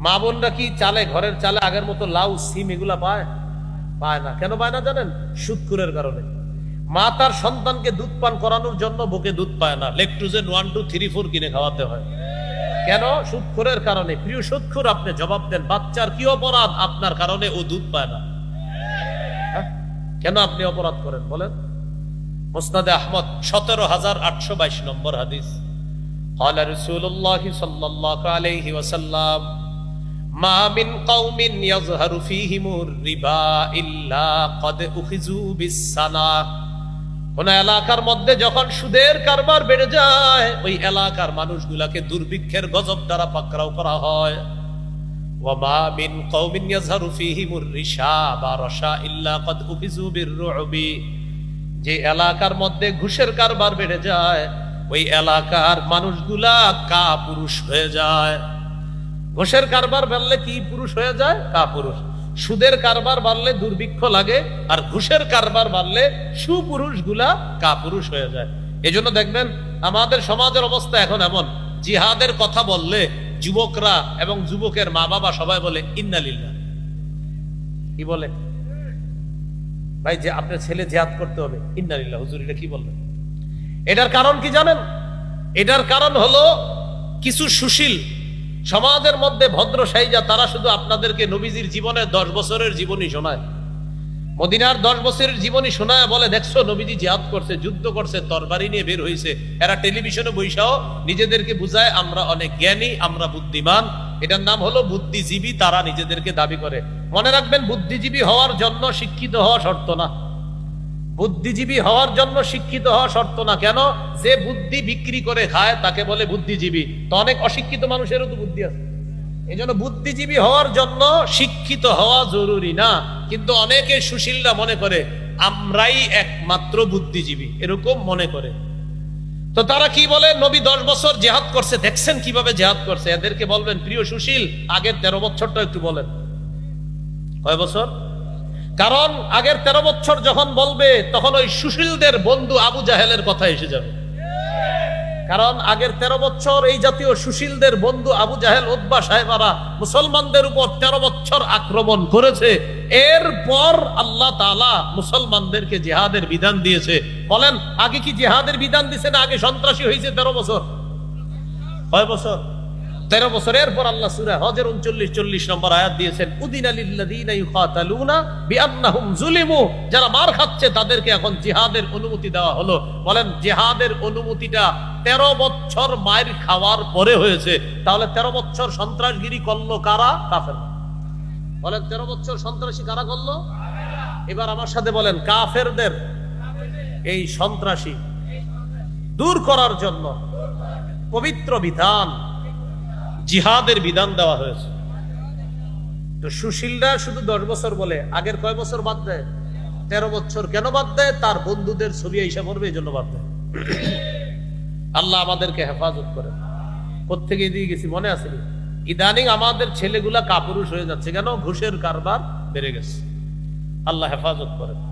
মা বোনরা কি চালে ঘরের চালে আগের মতো লাউ সিম এগুলা পায় পায় না কেন পায় না জানেন সুৎকুরের কারণে মা তার সন্তানকে দুধ পান করানোর জন্য বুকে দুধ পায় না Lactogen one two three four কিনে খাওয়াতে হয় কেন সুৎখোরের কারণে প্রিয় সুৎখোর আপনি জবাব দেন বাচ্চার কি অপরাধ আপনার কারণে ও দুধ পায় না হ্যাঁ? কেন আপনি অপরাধ করেন বলেন মুসনাদে আহমদ সতেরো হাজার আটশো বাইশ নম্বর হাদিস قال رسول الله صلى الله عليه وسلم রিবা ইল্লা কোন এলাকার মধ্যে যখন সুদের কারবার বেড়ে যায়, ওই এলাকার মানুষগুলাকে দুর্ভিক্ষের গজব দ্বারা পাকড়াও করা হয়। মিন বা যে এলাকার মধ্যে ঘুষের কারবার বেড়ে যায়, ওই এলাকার মানুষগুলা কা পুরুষ হয়ে যায়। ঘোষের কারবার বাড়লে কি পুরুষ হয়ে যায়? কা পুরুষ সুদের কারবার বাড়লে দুর্ভিক্ষ লাগে, আর ঘুষের কারবার বাড়লে সুপুরুষগুলা কা পুরুষ হয়ে যায়। এজন্য দেখবেন, আমাদের সমাজের অবস্থা এখন এমন। জিহাদের কথা বললে যুবকরা এবং যুবকের মা বাবা সবাই বলে ইন্নালিল্লাহ কি বলে? ভাই, যে আপনার ছেলে জিহাদ করতে হবে ইন্নালিল্লাহ হুজুর, এটা কি বললেন? এটার কারণ কি জানেন? এটার কারণ হলো কিছু সুশীল সমাজের মধ্যে ভদ্র সাইজা, তারা শুধু আপনাদেরকে নবীজির জীবনের দশ বছরের জীবনী শোনায়। মদিনার দশ বছরের জীবনী শোনায় বলে, দেখছ, নবীজি জিহাদ করছে, যুদ্ধ করছে, তরবারি নিয়ে বের হয়েছে। এরা টেলিভিশনে বৈশাও, নিজেদেরকে বুঝায়, আমরা অনেক জ্ঞানী, আমরা বুদ্ধিমান। এটার নাম হলো বুদ্ধিজীবী, তারা নিজেদেরকে দাবি করে। মনে রাখবেন, বুদ্ধিজীবী হওয়ার জন্য শিক্ষিত হওয়া শর্ত না। বুদ্ধিজীবী হওয়ার জন্য শিক্ষিত হওয়া শর্ত না। কেন? যে বুদ্ধি বিক্রি করে খায়, তাকে বলে বুদ্ধিজীবী। তো অনেক অশিক্ষিত মানুষেরও তো বুদ্ধি আছে। এই জন্য বুদ্ধিজীবী হওয়ার জন্য শিক্ষিত হওয়া জরুরি না। কিন্তু অনেকে সুশীলরা মনে করে, আমরাই একমাত্র বুদ্ধিজীবী। এরকম মনে করে। তো তারা কি বলে? নবী দশ বছর জেহাদ করছে। দেখছেন কীভাবে জেহাদ করছে? এদেরকে বলবেন, প্রিয় সুশীল, আগের তেরো বছরটা একটু বলেন। কয় বছর? কারণ আগের তেরো বছর যখন বলবে, তখন ওই সুশীলদের বন্ধু আবু জাহেলের কথা এসে যাবে। কারণ আগের তেরো বছর এই জাতীয় সুশীলদের বন্ধু আবু জাহেল উদ্বা সাহেবারা মুসলমানদের উপর তেরো বছর আক্রমণ করেছে। এরপর আল্লাহ তালা মুসলমানদেরকে জেহাদের বিধান দিয়েছে। বলেন, আগে কি জেহাদের বিধান দিছে না আগে সন্ত্রাসী হয়েছে তেরো বছর? কয় বছর? তেরো বছরের পর আল্লাহ সুরা হজের উনচল্লিশ, চল্লিশ নম্বর আয়াত দিয়েছেন, উদিন ইউকাতালুনা যারা মার খাচ্ছে, তাদেরকে এখন জিহাদের অনুমতি দেওয়া হলো। বলেন, জিহাদের অনুমতিটা তেরো বছর মায়ের খাওয়ার পরে হয়েছে। তাহলে তেরো বছর সন্ত্রাসগিরি করল কারা? কাফের। বলেন, তেরো বছর সন্ত্রাসী কারা করল? এবার আমার সাথে বলেন, কাফেরদের এই সন্ত্রাসী দূর করার জন্য পবিত্র বিধান জিহাদের বিধান দেওয়া হয়েছে। তো সুশীলরা শুধু দশ বছর বলে, আগের কয় বছর বাদ দেয়? তেরো বছর কেন বাদ দেয়? তার বন্ধুদের ছবি হিসাব করবে এই জন্য বাদ দেয়। আল্লাহ আমাদেরকে হেফাজত করে কোথেকে দিয়ে গেছি, মনে আছে? ইদানিং আমাদের ছেলেগুলা কাপুরুষ হয়ে যাচ্ছে কেন? ঘুষের কারবার বেড়ে গেছে। আল্লাহ হেফাজত করে